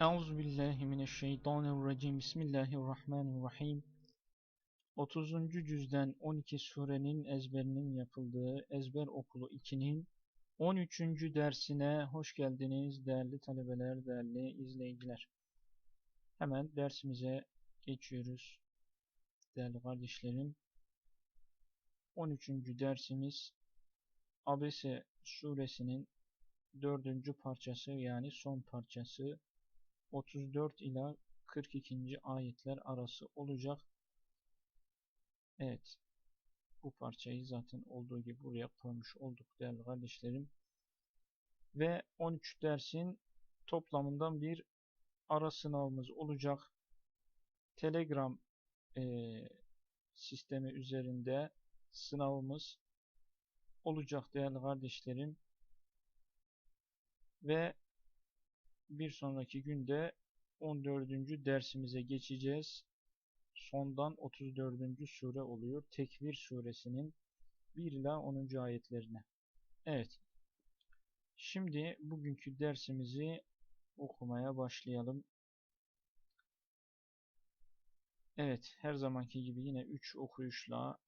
Euzu billahi mineşşeytanirracim. Bismillahirrahmanirrahim. 30. cüzden 12 surenin ezberinin yapıldığı Ezber Okulu 2'nin 13. dersine hoş geldiniz değerli talebeler, değerli izleyiciler. Hemen dersimize geçiyoruz değerli kardeşlerim. 13. dersimiz Abese suresinin dördüncü parçası yani son parçası 34 ila 42. ayetler arası olacak. Evet. Bu parçayı zaten olduğu gibi buraya koymuş olduk değerli kardeşlerim. Ve 13 dersin toplamından bir ara sınavımız olacak. Telegram e, sistemi üzerinde sınavımız olacak değerli kardeşlerim. Ve bir sonraki günde 14. dersimize geçeceğiz. Sondan 34. sure oluyor. Tekvir suresinin 1 ila 10. ayetlerine. Evet. Şimdi bugünkü dersimizi okumaya başlayalım. Evet, her zamanki gibi yine 3 okuyuşla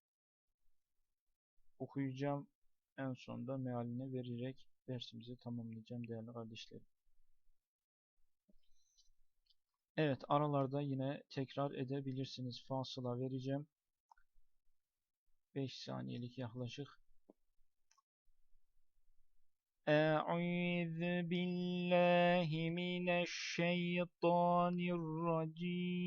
okuyacağım. En sonunda mealine vererek dersimizi tamamlayacağım değerli kardeşlerim. Evet aralarda yine tekrar edebilirsiniz. Fasıla vereceğim. 5 saniyelik yaklaşık. Mineşşeytanirracim.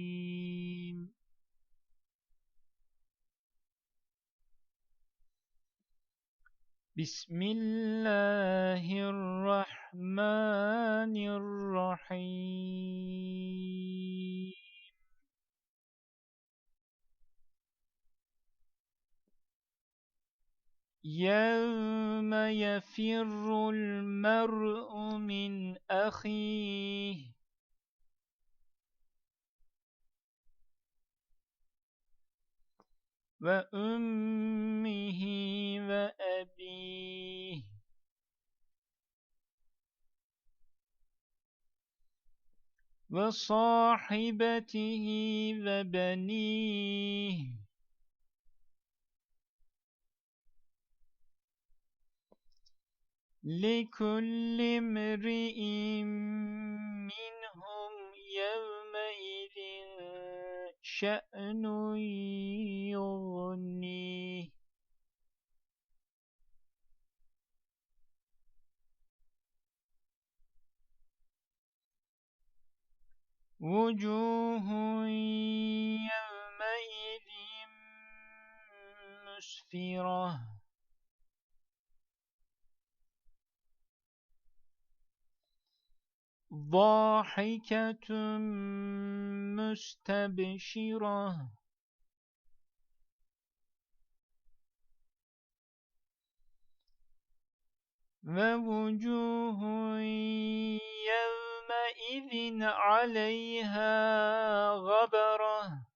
Bismillahirrahmanirrahim. يوم يفر المرء من أخيه وأمه وأبيه وصاحبته وبنيه. لكل امرئ منهم يومئذ شأن يغنيه. وجوه يومئذ مسفرة. ضاحكة مستبشرة. ووجوه يومئذ عليها غبرة.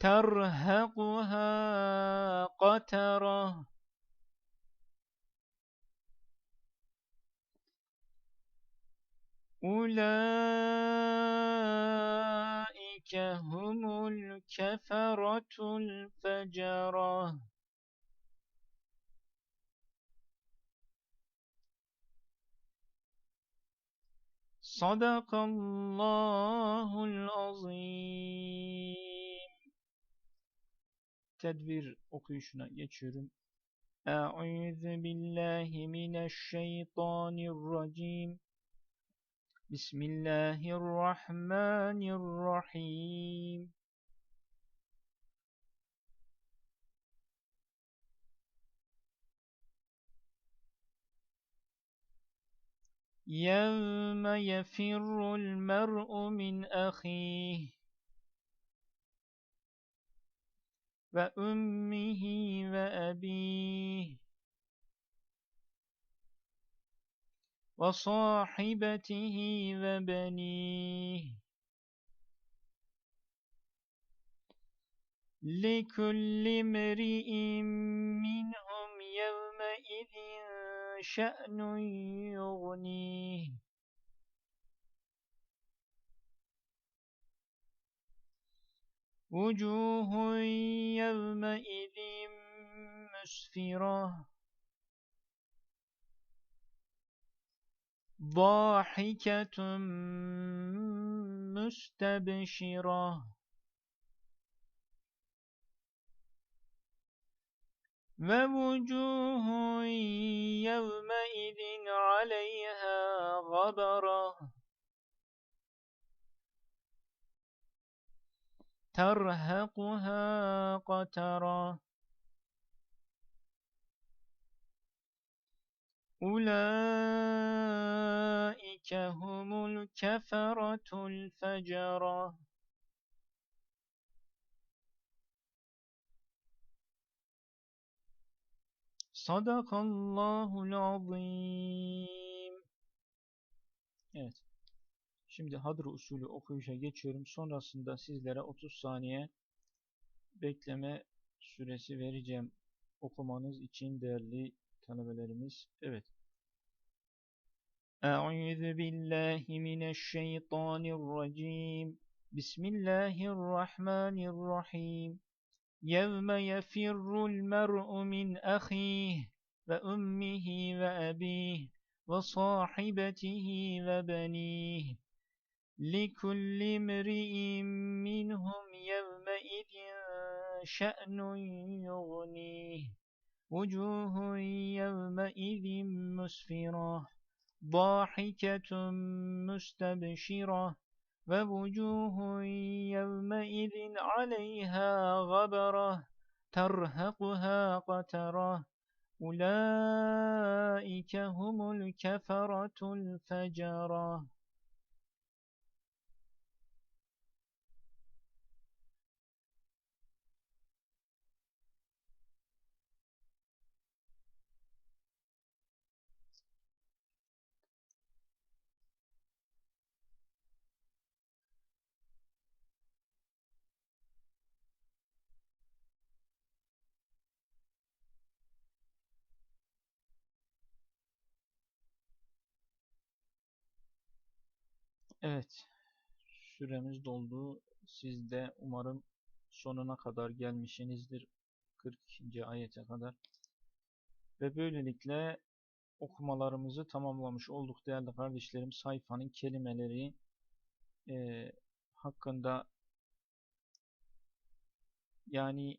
ترهقها قترة. أولئك هم الكفرة الفجرة. Sadakallahul azim. Tedbir okuyuşuna geçiyorum. Euzu billahi mineşşeytanirracim. Bismillahirrahmanirrahim. يوم يفر المرء من أخيه وأمه وأبيه وصاحبته وبنيه لكل امرئ شأن يغنيه وجوه يومئذ مسفرة. ضاحكة مستبشرة. ووجوه يومئذ عليها غبرة ترهقها قترة أولئك هم الكفرة الفجرة Sadakallahul azim. Evet. Şimdi hadr usulü okuyuşa geçiyorum. Sonrasında sizlere 30 saniye bekleme süresi vereceğim okumanız için değerli talebelerimiz. Evet. Eûzü billahi mineşşeytanirracim. Bismillahirrahmanirrahim. يوم يفر المرء من أخيه وأمه وأبيه وصاحبته وبنيه لكل امرئ منهم يومئذ شأن يغنيه وجوه يومئذ مسفرة ضاحكة مستبشرة ووجوه يومئذ عليها غبرة ترهقها قترة. أولئك هم الكفرة الفجرة. Evet. Süremiz doldu. Siz de umarım sonuna kadar gelmişsinizdir. 42. ayete kadar. Ve böylelikle okumalarımızı tamamlamış olduk değerli kardeşlerim. Sayfanın kelimeleri e, hakkında yani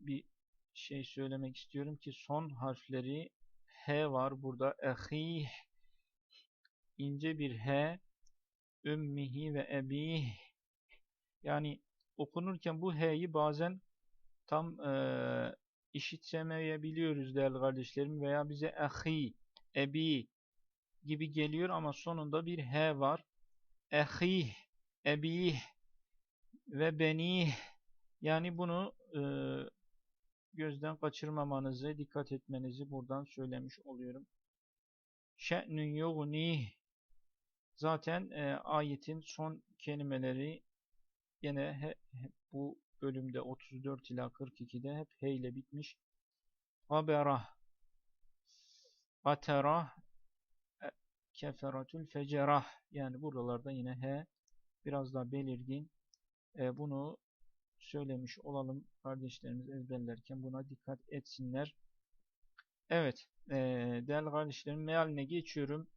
bir şey söylemek istiyorum ki son harfleri H var burada. Ehih ince bir H ümmihi ve ebih yani okunurken bu h'yi bazen tam e, işitemeyebiliyoruz değerli kardeşlerim veya bize ahi, ebi gibi geliyor ama sonunda bir h var. Ehih, ebih ve benih yani bunu e, gözden kaçırmamanızı, dikkat etmenizi buradan söylemiş oluyorum. Şe'nün yugnih Zaten e, ayetin son kelimeleri yine he, he, bu bölümde 34 ila 42'de hep he ile bitmiş. Haberah Aterah e, Keferatül fecerah yani buralarda yine he biraz daha belirgin. E, bunu söylemiş olalım kardeşlerimiz ezberlerken buna dikkat etsinler. Evet e, değerli kardeşlerim mealine geçiyorum.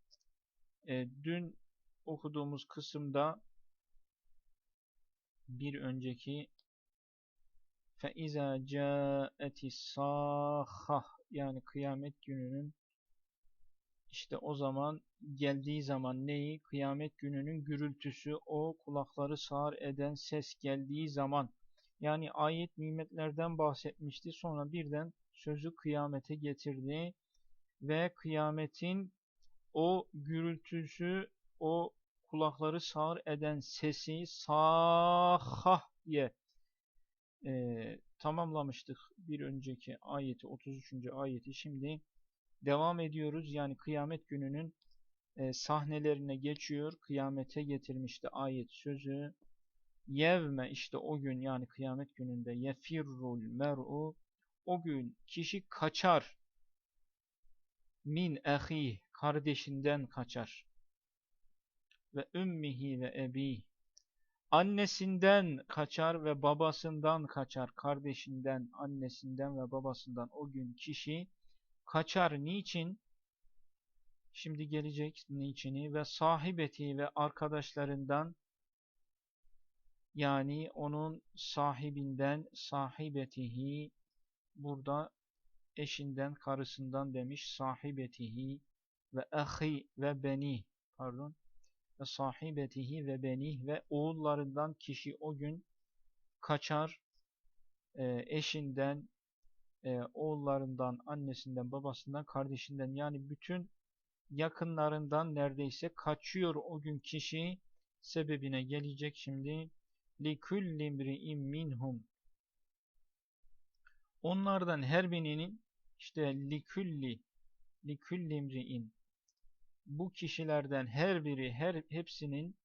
E, dün okuduğumuz kısımda bir önceki فَاِذَا جَاءَتِ السَّاخَةِ yani kıyamet gününün işte o zaman geldiği zaman neyi? Kıyamet gününün gürültüsü, o kulakları sağır eden ses geldiği zaman yani ayet nimetlerden bahsetmişti. Sonra birden sözü kıyamete getirdi ve kıyametin o gürültüsü o kulakları sağır eden sesi sahah diye e, tamamlamıştık bir önceki ayeti 33. ayeti şimdi devam ediyoruz yani kıyamet gününün e, sahnelerine geçiyor kıyamete getirmişti ayet sözü yevme işte o gün yani kıyamet gününde yefirrul mer'u o gün kişi kaçar min ehih kardeşinden kaçar. Ve ümmihi ve ebi annesinden kaçar ve babasından kaçar. Kardeşinden, annesinden ve babasından o gün kişi kaçar. Niçin? Şimdi gelecek niçini ve sahibeti ve arkadaşlarından yani onun sahibinden sahibetihi burada eşinden, karısından demiş sahibetihi ve ahi ve beni pardon ve sahibetihi ve benih ve oğullarından kişi o gün kaçar e, eşinden, e, oğullarından, annesinden, babasından, kardeşinden yani bütün yakınlarından neredeyse kaçıyor o gün kişi sebebine gelecek şimdi. Likulli imri'in minhum. Onlardan her birinin işte likülli likülli imri'in bu kişilerden her biri her hepsinin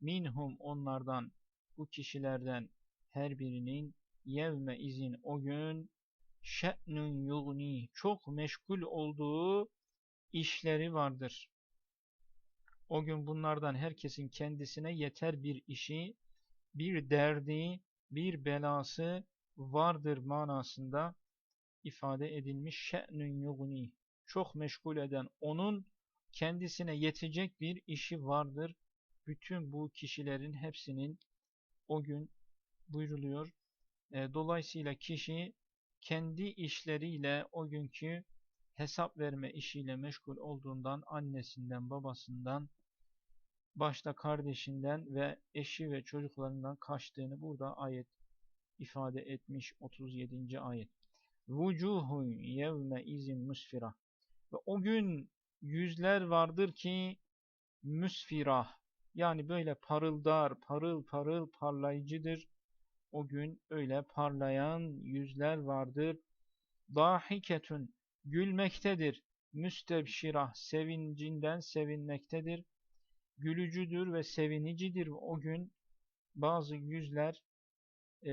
minhum onlardan bu kişilerden her birinin yevme izin o gün şe'nün yugni çok meşgul olduğu işleri vardır. O gün bunlardan herkesin kendisine yeter bir işi, bir derdi, bir belası vardır manasında ifade edilmiş şe'nün yugni. Çok meşgul eden onun kendisine yetecek bir işi vardır. Bütün bu kişilerin hepsinin o gün buyruluyor. E, dolayısıyla kişi kendi işleriyle o günkü hesap verme işiyle meşgul olduğundan annesinden, babasından, başta kardeşinden ve eşi ve çocuklarından kaçtığını burada ayet ifade etmiş 37. ayet. Vucuhun yevme izin musfira. Ve o gün yüzler vardır ki müsfirah yani böyle parıldar, parıl parıl parlayıcıdır. O gün öyle parlayan yüzler vardır. Dahiketun gülmektedir. Müstebşirah sevincinden sevinmektedir. Gülücüdür ve sevinicidir o gün bazı yüzler e,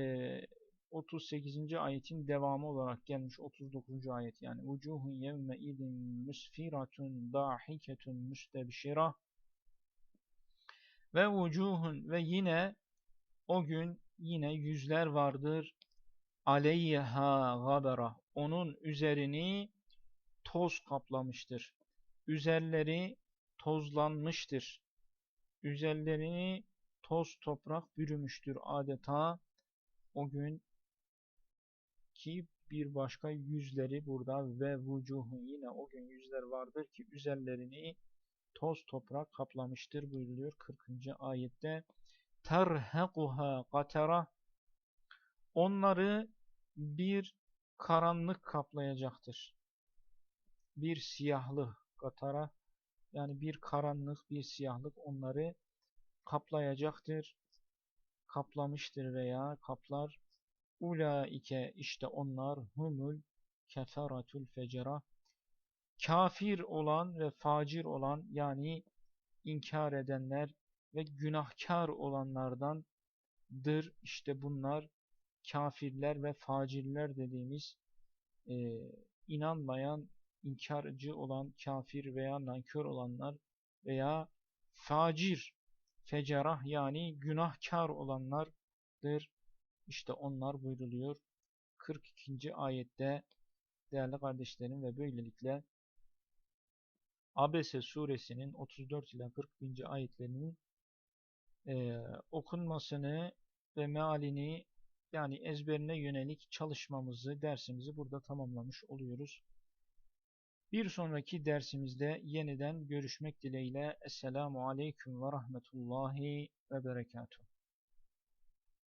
38. ayetin devamı olarak gelmiş 39. ayet yani vucuhun yevme idin musfiratun dahiketun müstebşira ve vucuhun ve yine o gün yine yüzler vardır aleyha gabara onun üzerini toz kaplamıştır. Üzerleri tozlanmıştır. Üzerlerini toz toprak bürümüştür adeta o gün ki bir başka yüzleri burada ve vucuhun yine o gün yüzler vardır ki üzerlerini toz toprak kaplamıştır buyuruluyor 40. ayette terhequha qatara onları bir karanlık kaplayacaktır. Bir siyahlık katara yani bir karanlık bir siyahlık onları kaplayacaktır. Kaplamıştır veya kaplar. Ulaike işte onlar humul keferatul fecera kafir olan ve facir olan yani inkar edenler ve günahkar olanlardandır. İşte bunlar kafirler ve facirler dediğimiz e, inanmayan, inkarcı olan kafir veya nankör olanlar veya facir, fecerah yani günahkar olanlardır. İşte onlar buyruluyor. 42. ayette değerli kardeşlerim ve böylelikle Abese suresinin 34 ile 40. ayetlerinin e, okunmasını ve mealini yani ezberine yönelik çalışmamızı, dersimizi burada tamamlamış oluyoruz. Bir sonraki dersimizde yeniden görüşmek dileğiyle Esselamu Aleyküm ve Rahmetullahi ve Berekatuhu.